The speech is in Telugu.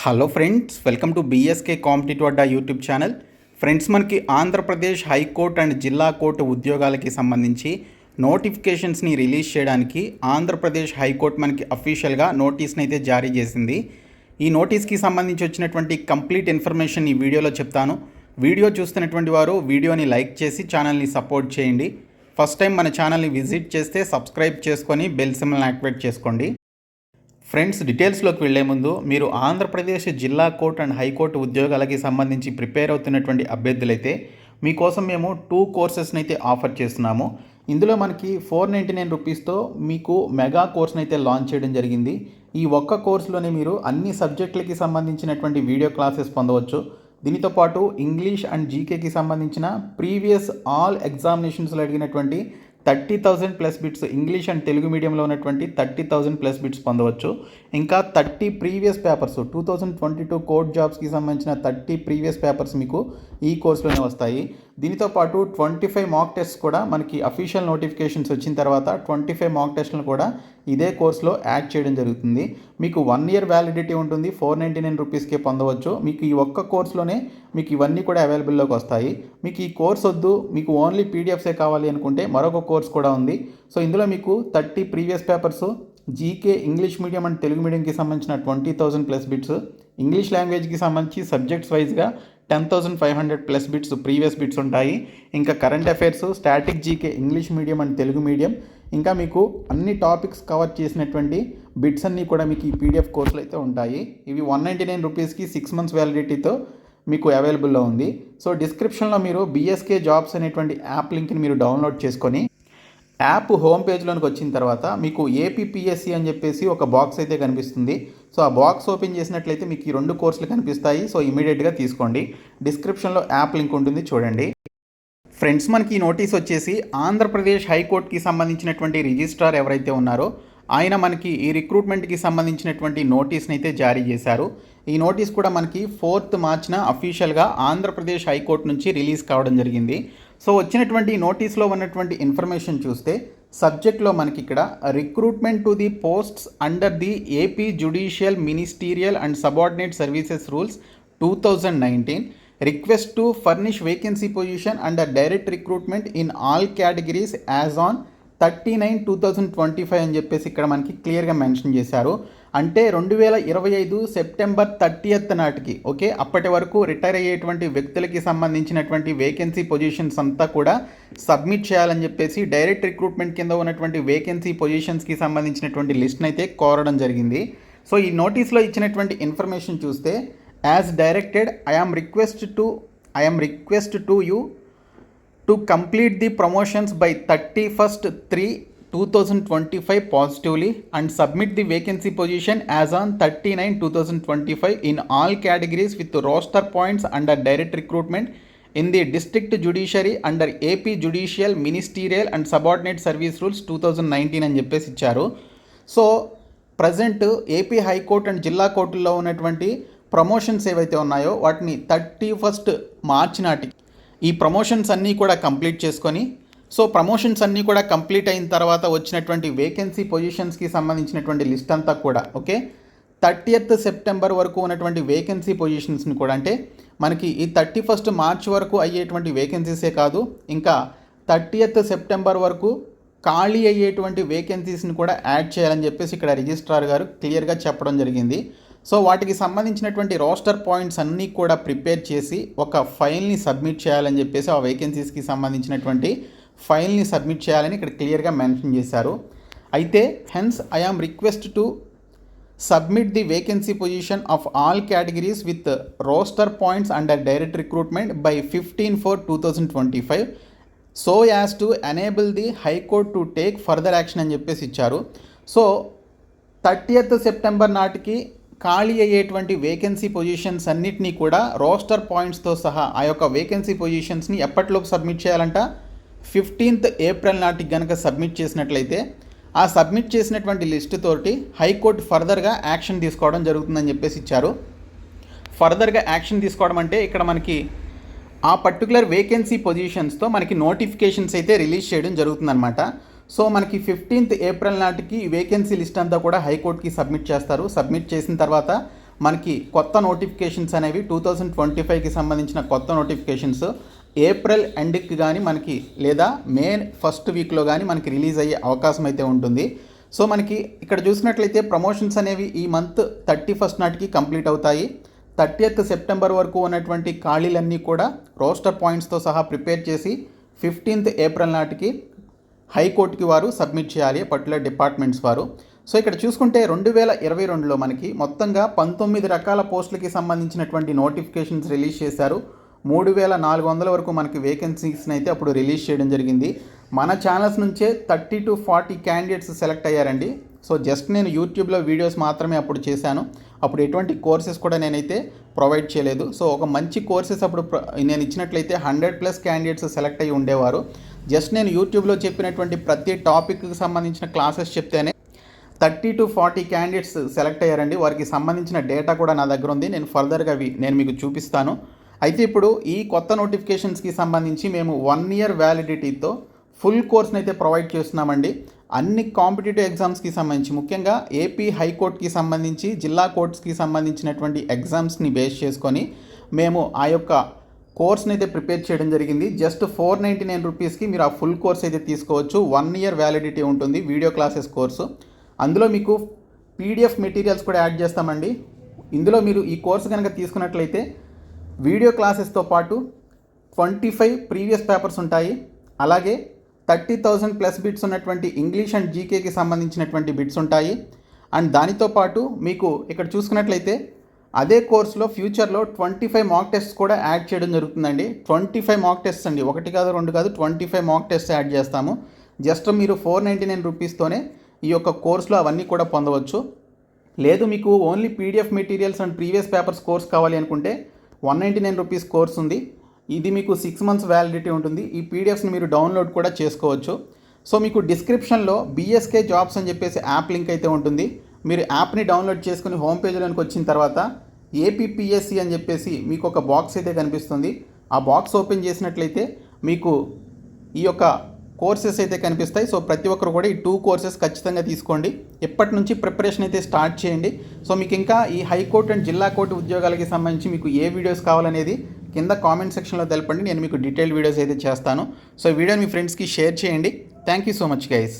Hello friends welcome to BSK competitive Adda YouTube channel friends మనకి ఆంధ్రప్రదేశ్ హైకోర్టు అండ్ జిల్లా కోర్టు ఉద్యోగాలకి సంబంధించి నోటిఫికేషన్స్ని రిలీజ్ చేయడానికి ఆంధ్రప్రదేశ్ హైకోర్టు మనకి అఫీషియల్గా నోటీస్ని అయితే జారీ చేసింది. ఈ నోటీస్కి సంబంధించి వచ్చినటువంటి కంప్లీట్ ఇన్ఫర్మేషన్ ఈ వీడియోలో చెప్తాను. వీడియో చూస్తున్నటువంటి వారు వీడియోని లైక్ చేసి ఛానల్ని సపోర్ట్ చేయండి. ఫస్ట్ టైం మన ఛానల్ని విజిట్ చేస్తే సబ్స్క్రైబ్ చేసుకొని బెల్ సిమ్ని యాక్టివేట్ చేసుకోండి. ఫ్రెండ్స్ డీటెయిల్స్లోకి వెళ్ళే ముందు మీరు ఆంధ్రప్రదేశ్ జిల్లా కోర్టు అండ్ హైకోర్టు ఉద్యోగాలకి సంబంధించి ప్రిపేర్ అవుతున్నటువంటి అభ్యర్థులైతే మీకోసం మేము టూ కోర్సెస్ని అయితే ఆఫర్ చేస్తున్నాము. ఇందులో మనకి ఫోర్ నైంటీ నైన్ రూపీస్తో మీకు మెగా కోర్స్ని అయితే లాంచ్ చేయడం జరిగింది. ఈ ఒక్క కోర్సులోనే మీరు అన్ని సబ్జెక్టులకి సంబంధించినటువంటి వీడియో క్లాసెస్ పొందవచ్చు. దీనితో పాటు ఇంగ్లీష్ అండ్ జీకేకి సంబంధించిన ప్రీవియస్ ఆల్ ఎగ్జామినేషన్స్లో అడిగినటువంటి thirty thousand plus bits English and Telugu మీడియంలో ఉన్నటువంటి థర్టీ థౌజండ్ ప్లస్ బిట్స్ పొందవచ్చు. ఇంకా thirty previous papers two thousand twenty two code జాబ్స్కి సంబంధించిన థర్టీ ప్రీవియస్ పేపర్స్ మీకు ఈ కోర్సులోనే వస్తాయి. దీనితో పాటు ట్వంటీ ఫైవ్ మాక్ టెస్ట్ కూడా మనకి అఫీషియల్ నోటిఫికేషన్స్ వచ్చిన తర్వాత ట్వంటీ ఫైవ్ మాక్ టెస్ట్లను కూడా ఇదే కోర్సులో యాడ్ చేయడం జరుగుతుంది. మీకు వన్ ఇయర్ వ్యాలిడిటీ ఉంటుంది. ఫోర్ నైంటీ నైన్ రూపీస్కే పొందవచ్చు. మీకు ఈ ఒక్క కోర్సులోనే మీకు ఇవన్నీ కూడా అవైలబుల్లోకి వస్తాయి. మీకు ఈ కోర్స్ వద్దు. మీకు ఓన్లీ పీడిఎఫ్సే కావాలి అనుకుంటే మరొక కోర్స్ కూడా ఉంది. సో ఇందులో మీకు thirty previous papers GK English medium and Telugu మీడియంకి సంబంధించిన twenty thousand plus bits English లాంగ్వేజ్కి సంబంధించి సబ్జెక్ట్స్ వైజ్గా ten thousand five hundred plus bits previous bits ఉంటాయి. ఇంకా current affairs static GK English medium and Telugu medium ఇంకా మీకు అన్ని టాపిక్స్ కవర్ చేసినటువంటి బిట్స్ అన్నీ కూడా మీకు ఈ పీడిఎఫ్ కోర్సులు అయితే ఉంటాయి. ఇవి వన్ నైంటీ నైన్ రూపీస్కి సిక్స్ మంత్స్ వ్యాలిడిటీతో మీకు అవైలబుల్లో ఉంది. సో డిస్క్రిప్షన్లో మీరు బీఎస్కే జాబ్స్ అనేటువంటి యాప్ లింక్ని మీరు డౌన్లోడ్ చేసుకొని యాప్ హోమ్ పేజ్లోనికి వచ్చిన తర్వాత మీకు ఏపీపీఎస్సి అని చెప్పేసి ఒక బాక్స్ అయితే కనిపిస్తుంది. సో ఆ బాక్స్ ఓపెన్ చేసినట్లయితే మీకు ఈ రెండు కోర్సులు కనిపిస్తాయి. సో ఇమీడియట్గా తీసుకోండి. డిస్క్రిప్షన్లో యాప్ లింక్ ఉంటుంది చూడండి. ఫ్రెండ్స్ మనకి ఈ నోటీస్ వచ్చేసి ఆంధ్రప్రదేశ్ హైకోర్టుకి సంబంధించినటువంటి రిజిస్ట్రార్ ఎవరైతే ఉన్నారో ఆయన మనకి ఈ రిక్రూట్మెంట్కి సంబంధించినటువంటి నోటీస్ని అయితే జారీ చేశారు. ఈ నోటీస్ కూడా మనకి ఫోర్త్ మార్చిన అఫీషియల్గా ఆంధ్రప్రదేశ్ హైకోర్టు నుంచి రిలీజ్ కావడం జరిగింది. సో వచ్చినటువంటి నోటీస్లో ఉన్నటువంటి ఇన్ఫర్మేషన్ చూస్తే సబ్జెక్ట్లో మనకి ఇక్కడ recruitment to the posts under the AP judicial ministerial and subordinate services rules two thousand nineteen request to furnish vacancy position under direct recruitment in all categories as on thirty nine two thousand twenty five అని చెప్పేసి ఇక్కడ మనకి క్లియర్గా మెన్షన్ చేశారు. అంటే రెండు వేల ఇరవై ఐదు సెప్టెంబర్ థర్టీయత్ నాటికి ఓకే? అప్పటి వరకు రిటైర్ అయ్యేటువంటి వ్యక్తులకి సంబంధించినటువంటి వేకెన్సీ పొజిషన్స్ అంతా కూడా సబ్మిట్ చేయాలని చెప్పేసి డైరెక్ట్ రిక్రూట్మెంట్ కింద ఉన్నటువంటి వేకెన్సీ పొజిషన్స్కి సంబంధించినటువంటి లిస్ట్ని అయితే కోరడం జరిగింది. సో ఈ నోటీస్లో ఇచ్చినటువంటి ఇన్ఫర్మేషన్ చూస్తే as directed I am request to I am request to you to complete the promotions by thirty first three two thousand twenty five positively and submit the vacancy position as on thirty nine two thousand twenty five in all categories with roster points under direct recruitment in the district judiciary under AP judicial ministerial and subordinate service rules two thousand nineteen అని చెప్పేసి ఇచ్చారు. So present AP high court and జిల్లా కోర్టుల్లో ఉన్నటువంటి ప్రమోషన్స్ ఏవైతే ఉన్నాయో వాటిని థర్టీ ఫస్ట్ మార్చి నాటికి ఈ ప్రమోషన్స్ అన్నీ కూడా కంప్లీట్ చేసుకొని సో ప్రమోషన్స్ అన్నీ కూడా కంప్లీట్ అయిన తర్వాత వచ్చినటువంటి వేకెన్సీ పొజిషన్స్కి సంబంధించినటువంటి లిస్ట్ అంతా కూడా ఓకే థర్టీయత్ సెప్టెంబర్ వరకు ఉన్నటువంటి వేకెన్సీ పొజిషన్స్ని కూడా అంటే మనకి ఈ థర్టీ ఫస్ట్ మార్చ్ వరకు అయ్యేటువంటి వేకెన్సీసే కాదు ఇంకా థర్టీయత్ సెప్టెంబర్ వరకు ఖాళీ అయ్యేటువంటి వేకెన్సీస్ని కూడా యాడ్ చేయాలని చెప్పేసి ఇక్కడ రిజిస్ట్రార్ గారు క్లియర్గా చెప్పడం జరిగింది. సో వాటికి సంబంధించినటువంటి రోస్టర్ పాయింట్స్ అన్నీ కూడా ప్రిపేర్ చేసి ఒక ఫైల్ని సబ్మిట్ చేయాలని చెప్పేసి ఆ వేకెన్సీస్కి సంబంధించినటువంటి ఫైల్ని సబ్మిట్ చేయాలని ఇక్కడ క్లియర్గా మెన్షన్ చేశారు. అయితే hence I am request to submit the vacancy position of all categories with roster points under direct recruitment by fifteen four two thousand twenty five so as to enable the high court to take further action అని చెప్పేసి ఇచ్చారు. సో థర్టీయత్ సెప్టెంబర్ నాటికి ఖాళీ అయ్యేటువంటి వేకెన్సీ పొజిషన్స్ అన్నిటినీ కూడా రోస్టర్ పాయింట్స్తో సహా ఆ యొక్క వేకెన్సీ పొజిషన్స్ని ఎప్పటిలోపు సబ్మిట్ చేయాలంట? ఫిఫ్టీన్త్ ఏప్రిల్ నాటికి కనుక సబ్మిట్ చేసినట్లయితే ఆ సబ్మిట్ చేసినటువంటి లిస్ట్ తోటి హైకోర్టు ఫర్దర్గా యాక్షన్ తీసుకోవడం జరుగుతుందని చెప్పేసి ఇచ్చారు. ఫర్దర్గా యాక్షన్ తీసుకోవడం అంటే ఇక్కడ మనకి ఆ పర్టికులర్ వేకెన్సీ పొజిషన్స్తో మనకి నోటిఫికేషన్స్ అయితే రిలీజ్ చేయడం జరుగుతుందన్నమాట. సో మనకి ఫిఫ్టీన్త్ ఏప్రిల్ నాటికి వేకెన్సీ లిస్ట్ అంతా కూడా హైకోర్టుకి సబ్మిట్ చేస్తారు. సబ్మిట్ చేసిన తర్వాత మనకి కొత్త నోటిఫికేషన్స్ అనేవి టూ థౌజండ్ ట్వంటీ ఫైవ్కి సంబంధించిన కొత్త నోటిఫికేషన్స్ ఏప్రిల్ ఎండ్కి కానీ మనకి లేదా మే ఫస్ట్ వీక్లో కానీ మనకి రిలీజ్ అయ్యే అవకాశం అయితే ఉంటుంది. సో మనకి ఇక్కడ చూసినట్లయితే ప్రమోషన్స్ అనేవి ఈ మంత్ థర్టీ ఫస్ట్ నాటికి కంప్లీట్ అవుతాయి. థర్టీయత్ సెప్టెంబర్ వరకు ఉన్నటువంటి ఖాళీలన్నీ కూడా రోస్టర్ పాయింట్స్తో సహా ప్రిపేర్ చేసి ఫిఫ్టీన్త్ ఏప్రిల్ నాటికి హైకోర్టుకి వారు సబ్మిట్ చేయాలి పర్టికులర్ డిపార్ట్మెంట్స్ వారు. సో ఇక్కడ చూసుకుంటే రెండు వేల ఇరవై రెండులో మనకి మొత్తంగా పంతొమ్మిది రకాల పోస్టులకి సంబంధించినటువంటి నోటిఫికేషన్స్ రిలీజ్ చేశారు. మూడు వేల నాలుగు వందల వరకు మనకి వేకెన్సీస్ని అయితే అప్పుడు రిలీజ్ చేయడం జరిగింది. మన ఛానల్స్ నుంచే thirty to forty candidates select అయ్యారండి. సో జస్ట్ నేను యూట్యూబ్లో వీడియోస్ మాత్రమే అప్పుడు చేశాను. అప్పుడు ఎటువంటి కోర్సెస్ కూడా నేనైతే ప్రొవైడ్ చేయలేదు. సో ఒక మంచి కోర్సెస్ అప్పుడు నేను ఇచ్చినట్లయితే హండ్రెడ్ ప్లస్ క్యాండిడేట్స్ సెలెక్ట్ అయ్యి ఉండేవారు. జస్ట్ నేను యూట్యూబ్లో చెప్పినటువంటి ప్రతి టాపిక్కి సంబంధించిన క్లాసెస్ చెప్తేనే thirty to forty candidates select అయ్యారండి. వారికి సంబంధించిన డేటా కూడా నా దగ్గర ఉంది. నేను ఫర్దర్గా అవి నేను మీకు చూపిస్తాను. అయితే ఇప్పుడు ఈ కొత్త నోటిఫికేషన్స్కి సంబంధించి మేము వన్ ఇయర్ వ్యాలిడిటీతో ఫుల్ కోర్స్ని అయితే ప్రొవైడ్ చేస్తున్నామండి. అన్ని కాంపిటేటివ్ ఎగ్జామ్స్కి సంబంధించి ముఖ్యంగా ఏపీ హైకోర్టుకి సంబంధించి జిల్లా కోర్ట్స్కి సంబంధించినటువంటి ఎగ్జామ్స్ని బేస్ చేసుకొని మేము ఆ యొక్క కోర్స్ని అయితే ప్రిపేర్ చేయడం జరిగింది. జస్ట్ ఫోర్ నైంటీ నైన్ రూపీస్కి మీరు ఆ ఫుల్ కోర్స్ అయితే తీసుకోవచ్చు. వన్ ఇయర్ వ్యాలిడిటీ ఉంటుంది వీడియో క్లాసెస్ కోర్సు. అందులో మీకు పీడిఎఫ్ మెటీరియల్స్ కూడా యాడ్ చేస్తామండి. ఇందులో మీరు ఈ కోర్సు కనుక తీసుకున్నట్లయితే వీడియో క్లాసెస్తో పాటు ట్వంటీ ఫైవ్ ప్రీవియస్ పేపర్స్ ఉంటాయి. అలాగే థర్టీ థౌజండ్ ప్లస్ బిట్స్ ఉన్నటువంటి ఇంగ్లీష్ అండ్ జీకేకి సంబంధించినటువంటి బిట్స్ ఉంటాయి. అండ్ దానితో పాటు మీకు ఇక్కడ చూసుకున్నట్లయితే అదే కోర్సులో ఫ్యూచర్లో ట్వంటీ ఫైవ్ మాక్ టెస్ట్ కూడా యాడ్ చేయడం జరుగుతుందండి. ట్వంటీ ఫైవ్ మాక్ టెస్ట్ అండి. ఒకటి కాదు రెండు కాదు twenty five mock test add చేస్తాము. జస్ట్ మీరు ఫోర్ నైంటీ నైన్ రూపీస్తోనే ఈ యొక్క కోర్సులో అవన్నీ కూడా పొందవచ్చు. లేదు మీకు only PDF materials and previous papers course కావాలి అనుకుంటే one ninety nine rupees course ఉంది. ఇది మీకు సిక్స్ మంత్స్ వ్యాలిడిటీ ఉంటుంది. ఈ పీడిఎఫ్స్ని మీరు డౌన్లోడ్ కూడా చేసుకోవచ్చు. సో మీకు డిస్క్రిప్షన్లో బీఎస్కే జాబ్స్ అని చెప్పేసి యాప్ లింక్ అయితే ఉంటుంది. మీరు యాప్ని డౌన్లోడ్ చేసుకుని హోమ్ పేజ్లోనికి వచ్చిన తర్వాత ఏపీపీఎస్సి అని చెప్పేసి మీకు ఒక బాక్స్ అయితే కనిపిస్తుంది. ఆ బాక్స్ ఓపెన్ చేసినట్లయితే మీకు ఈ యొక్క కోర్సెస్ అయితే కనిపిస్తాయి. సో ప్రతి ఒక్కరు కూడా ఈ టూ కోర్సెస్ ఖచ్చితంగా తీసుకోండి. ఎప్పటి నుంచి ప్రిపరేషన్ అయితే స్టార్ట్ చేయండి. సో మీకు ఇంకా ఈ హైకోర్టు అండ్ జిల్లా కోర్టు ఉద్యోగాలకి సంబంధించి మీకు ఏ వీడియోస్ కావాలనేది కింద కామెంట్ సెక్షన్లో తెలపండి. నేను మీకు డీటెయిల్ వీడియోస్ అయితే చేస్తాను. సో వీడియోని మీ ఫ్రెండ్స్కి షేర్ చేయండి. Thank you so much guys.